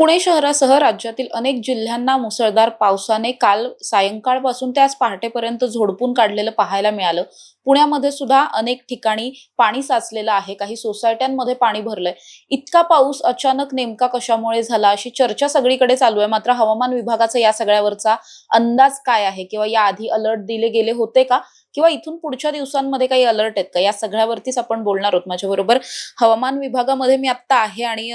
पुणे शहरासह राज्यातील अनेक जिल्ह्यांना मुसळधार पावसाने काल सायंकाळपासून ते आज पहाटेपर्यंत झोडपून काढलेलं पाहायला मिळालं. पुण्यामध्ये सुद्धा अनेक ठिकाणी पाणी साचलेलं आहे. काही सोसायट्यांमध्ये पाणी भरलंय. इतका पाऊस अचानक नेमका कशामुळे झाला अशी चर्चा सगळीकडे चालू आहे. मात्र हवामान विभागाचा या सगळ्यावरचा अंदाज काय आहे? किंवा याआधी अलर्ट दिले गेले होते का? किंवा इथून पुढच्या दिवसांमध्ये काही अलर्ट आहेत का? या सगळ्यावरतीच आपण बोलणार आहोत माझ्याबरोबर. हवामान विभागामध्ये मी आत्ता आहे आणि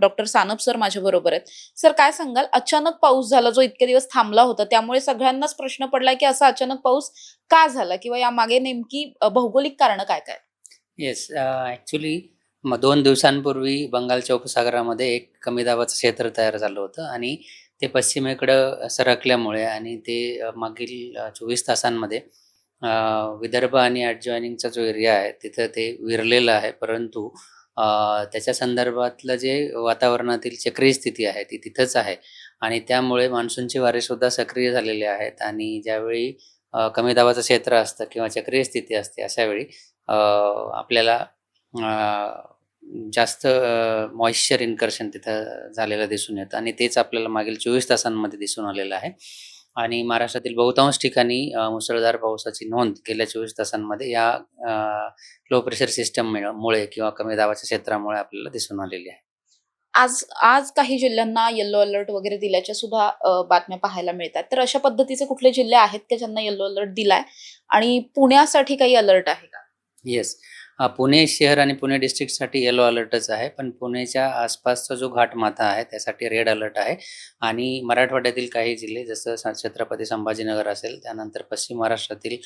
डॉक्टर सानप सर माझ्याबरोबर. बरोबर आहेत. सर काय सांगाल? अचानक पाऊस झाला जो इतके दिवस थांबला होता त्यामुळे सगळ्यांनाच प्रश्न पडला की असा अचानक पाऊस का झाला? किंवा या मागे नेमकी भौगोलिक कारण काय काय? येस ऍक्च्युली मग दोन दिवसांपूर्वी बंगालच्या उपसागरामध्ये एक कमी दाबाचं क्षेत्र तयार झालं होतं आणि ते पश्चिमेकडं सरकल्यामुळे आणि ते मागील चोवीस तासांमध्ये विदर्भ आणि ॲडजॉइनिंगचा जो एरिया आहे तिथं ते विरलेलं आहे. परंतु त्याच्या संदर्भातलं जे वातावरणातील चक्रीय स्थिती आहे ती तिथंच आहे. आणि त्यामुळे मान्सूनचे वारेसुद्धा सक्रिय झालेले आहेत आणि ज्यावेळी कमी दाबाचं क्षेत्र असतं किंवा चक्रीय स्थिती असते अशा वेळी आपल्याला जास्त मॉइश्चर इन्कर्शन तिथं झालेलं दिसून येतं आणि तेच आपल्याला मागील चोवीस तासांमध्ये दिसून आलेलं आहे. आणि महाराष्ट्रातील बहुतांश ठिकाणी मुसळधार पावसाची नोंद गेल्या चोवीस तासांमध्ये या लो प्रेशर सिस्टम मुळे किंवा कमी दाबाच्या क्षेत्रामुळे आपल्याला दिसून आलेली आहे. आज आज काही जिल्ह्यांना येल्लो अलर्ट वगैरे दिल्याच्या सुद्धा बातम्या पाहायला मिळतात. तर अशा पद्धतीचे कुठले जिल्हे आहेत का ज्यांना येल्लो अलर्ट दिलाय? आणि पुण्यासाठी काही अलर्ट आहे का? येस पुणे शहर आणि पुणे डिस्ट्रिक्टसाठी येलो अलर्टच आहे पण पुणेच्या आसपासचा जो घाटमाथा आहे त्यासाठी रेड अलर्ट आहे. आणि मराठवाड्यातील काही जिल्हे जसं छत्रपती संभाजीनगर असेल त्यानंतर पश्चिम महाराष्ट्रातील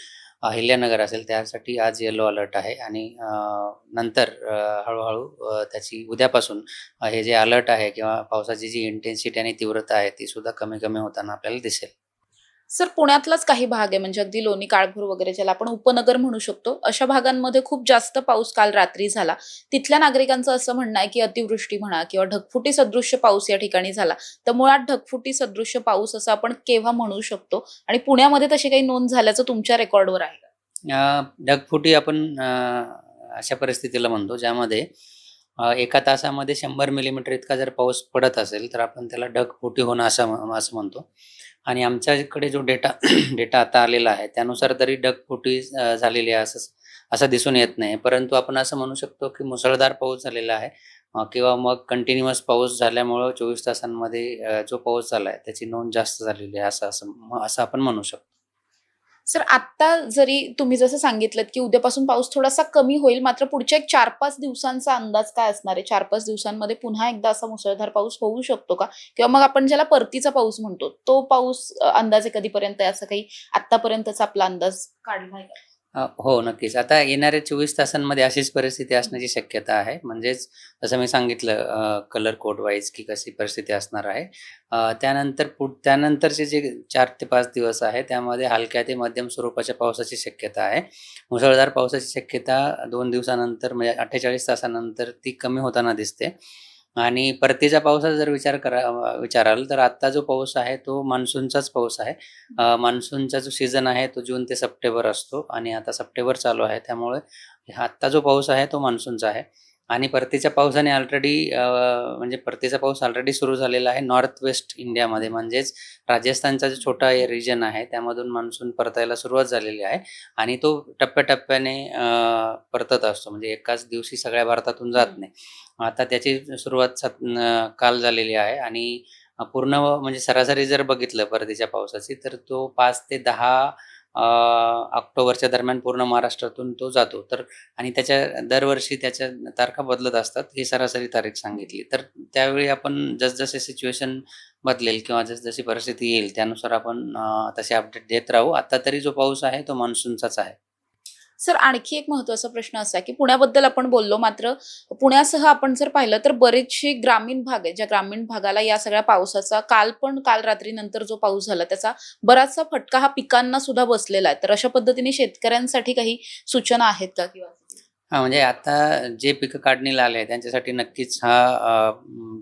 अहिल्यानगर असेल त्यासाठी आज येलो अलर्ट आहे. आणि नंतर हळूहळू त्याची उद्यापासून हे जे अलर्ट आहे किंवा पावसाची जी इंटेन्सिटी आणि तीव्रता आहे ती सुद्धा कमी कमी होताना आपल्याला दिसेल. सर पुण्यातलाच काही भाग आहे म्हणजे अगदी लोणी काळभोर वगैरे ज्याला आपण उपनगर म्हणू शकतो. अशा भागांमध्ये खूप जास्त पाऊस काल रात्री झाला. तिथल्या नागरिकांचं असं म्हणणं आहे की अतिवृष्टी म्हणा किंवा ढगफुटी सदृश्य पाऊस या ठिकाणी झाला. तर मुळात ढगफुटी सदृश्य पाऊस असं आपण केव्हा म्हणू शकतो? आणि पुण्यामध्ये तशी काही नोंद झाल्याचं तुमच्या रेकॉर्डवर आहे का? ढगफुटी आपण अशा परिस्थितीला म्हणतो ज्यामध्ये एका तासामध्ये शंभर मिलीमीटर इतका जर पाऊस पडत असेल तर आपण त्याला ढगफुटी होणं असं असं म्हणतो. आणि आमच्याकडे जो डेटा डेटा आता आलेला आहे त्यानुसार तरी ढगफुटी झालेली आहे असं असं दिसून येत नाही. परंतु आपण असं म्हणू शकतो की मुसळधार पाऊस झालेला आहे किंवा मग कंटिन्युअस पाऊस झाल्यामुळं चोवीस तासांमध्ये जो पाऊस झाला आहे त्याची नोंद जास्त झालेली आहे असं असं असं आपण म्हणू शकतो. सर आत्ता जरी तुम्ही जसं सांगितलं की उद्यापासून पाऊस थोडासा कमी होईल मात्र पुढच्या एक चार पाच दिवसांचा अंदाज काय असणार आहे? चार पाच दिवसांमध्ये पुन्हा एकदा असा मुसळधार पाऊस होऊ शकतो का? किंवा मग आपण ज्याला परतीचा पाऊस म्हणतो तो पाऊस अंदाजे कधीपर्यंत आहे? असं काही आतापर्यंतचा आपला अंदाज काढलाय का? हो नक्कीच. आता येणाऱ्या चोवीस तासांमध्ये अशीच परिस्थिती असण्याची शक्यता आहे. म्हणजेच जसं मी सांगितलं कलर कोड वाईज की कशी परिस्थिती असणार आहे. त्यानंतर पुढ त्यानंतरचे जे चार ते पाच दिवस आहे त्यामध्ये हलक्या ते मध्यम स्वरूपाच्या पावसाची शक्यता आहे. मुसळधार पावसाची शक्यता दोन दिवसानंतर म्हणजे अठ्ठेचाळीस तासानंतर ती कमी होताना दिसते. आणि परतीच्या पावसाचा जर विचार करा विचाराल तर आत्ता जो पाऊस आहे तो मान्सूनचाच पाऊस आहे. मान्सूनचा जो सीझन आहे तो जून ते सप्टेंबर असतो आणि आता सप्टेंबर चालू आहे त्यामुळे आत्ता जो पाऊस आहे तो मान्सूनचा आहे. आणि परतीच्या पावसाने ऑलरेडी म्हणजे परतीचा पाऊस ऑलरेडी सुरू झालेला आहे नॉर्थ वेस्ट इंडियामध्ये म्हणजेच राजस्थानचा जो छोटा रिजन आहे त्यामधून मान्सून परतायला सुरुवात झालेली आहे. आणि तो टप्प्याटप्प्याने परतत असतो. म्हणजे एकाच दिवशी सगळ्या भारतातून जात नाही. आता त्याची सुरुवात काल झालेली आहे. आणि पूर्ण म्हणजे सरासरी जर बघितलं परतीच्या पावसाची तर तो पाच ते दहा ऑक्टोबरच्या दरम्यान पूर्ण महाराष्ट्रातून तो जातो. तर आणि त्याच्या दरवर्षी त्याच्या तारखा बदलत असतात ही सरासरी तारीख सांगितली. तर त्यावेळी आपण जसजसे सिच्युएशन बदलेल किंवा जसजशी परिस्थिती येईल त्यानुसार आपण तसे अपडेट देत राहू. आता तरी जो पाऊस आहे तो मान्सूनचाच आहे. सर आणखी एक महत्त्वाचा प्रश्न असा आहे की पुण्याबद्दल आपण बोललो मात्र पुण्यासह आपण जर पाहिलं तर बरेचसे ग्रामीण भाग आहे ज्या ग्रामीण भागाला या सगळ्या पावसाचा काल पण काल रात्रीनंतर जो पाऊस झाला त्याचा बराचसा फटका हा पिकांना सुद्धा बसलेला आहे. तर अशा पद्धतीने शेतकऱ्यांसाठी काही सूचना आहेत का किंवा हा म्हणजे आता जे पिकं काढणीला आले आहे त्यांच्यासाठी नक्कीच हा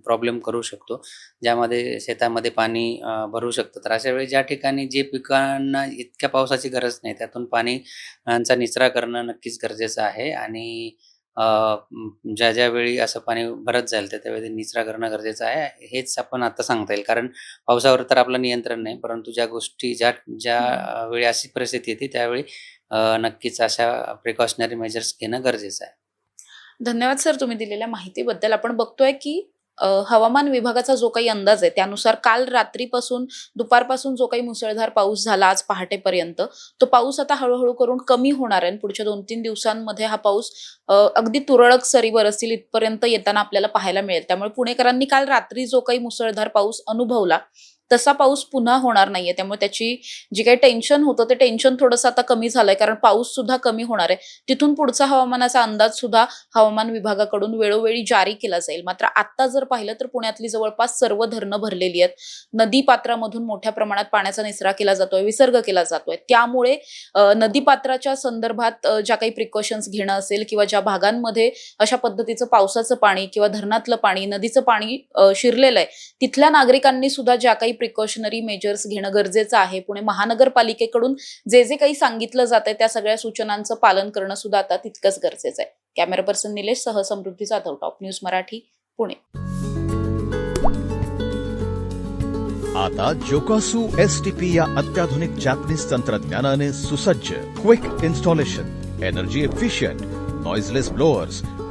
प्रॉब्लेम करू शकतो. ज्यामध्ये शेतामध्ये पाणी भरू शकतं. तर अशा वेळी ज्या ठिकाणी जे पिकांना इतक्या पावसाची गरज नाही, त्यातून पाणी यांचा निचरा करणं नक्कीच गरजेचं आहे आणि ज्या ज्या वेळी असं पाणी भरत जाईल त्या त्यावेळी निचरा करणं गरजेचं आहे. हेच आपण आता सांगता येईल. कारण पावसावर तर आपलं नियंत्रण नाही परंतु ज्या गोष्टी ज्या ज्या वेळी अशी परिस्थिती येते त्यावेळी नक्कीच अशा प्रिकॉशनरी मेजर्स घेणं गरजेचं आहे. धन्यवाद सर तुम्ही दिलेल्या माहितीबद्दल. आपण बघतोय की हवामान विभागाचा जो काही अंदाज आहे त्यानुसार काल रात्रीपासून दुपारपासून जो काही मुसळधार पाऊस झाला आज पहाटेपर्यंत तो पाऊस आता हळूहळू करून कमी होणार आहे. आणि पुढच्या दोन तीन दिवसांमध्ये हा पाऊस अगदी तुरळक सरी बरसतील इथपर्यंत येताना आपल्याला पाहायला मिळेल. त्यामुळे पुणेकरांनी काल रात्री जो काही मुसळधार पाऊस अनुभवला तसा पाऊस पुन्हा होणार नाहीये. त्यामुळे त्याची जी काही टेन्शन होतं ते टेन्शन थोडंसं आता कमी झालंय. कारण पाऊस सुद्धा कमी होणार आहे. तिथून पुढचा हवामानाचा अंदाज सुद्धा हवामान विभागाकडून वेळोवेळी जारी केला जाईल. मात्र आता जर पाहिलं तर पुण्यातली जवळपास सर्व धरणं भरलेली आहेत. नदी पात्रामधून मोठ्या प्रमाणात पाण्याचा निचरा केला जातोय विसर्ग केला जातोय. त्यामुळे नदी पात्राच्या संदर्भात ज्या काही प्रिकॉशन्स घेणं असेल किंवा ज्या भागांमध्ये अशा पद्धतीचं पावसाचं पाणी किंवा धरणातलं पाणी नदीचं पाणी शिरलेलं आहे तिथल्या नागरिकांनी सुद्धा ज्या काही प्रिकॉशनरी मेजर्स घेणं गरजेचं आहे. पुणे महानगरपालिकेकडून जे जे काही सांगितलं जात आहे त्या सगळ्या सूचनांचं पालन करणं सुद्धा आता तितकंच गरजेचं आहे. कॅमेरा पर्सन निलेश सह समृद्धी जाधव टॉप न्यूज मराठी पुणे. आता जोकासू एस टी पी या अत्याधुनिक जॅपनीज तंत्रज्ञानाने सुसज्ज quick installation energy efficient noiseless blowers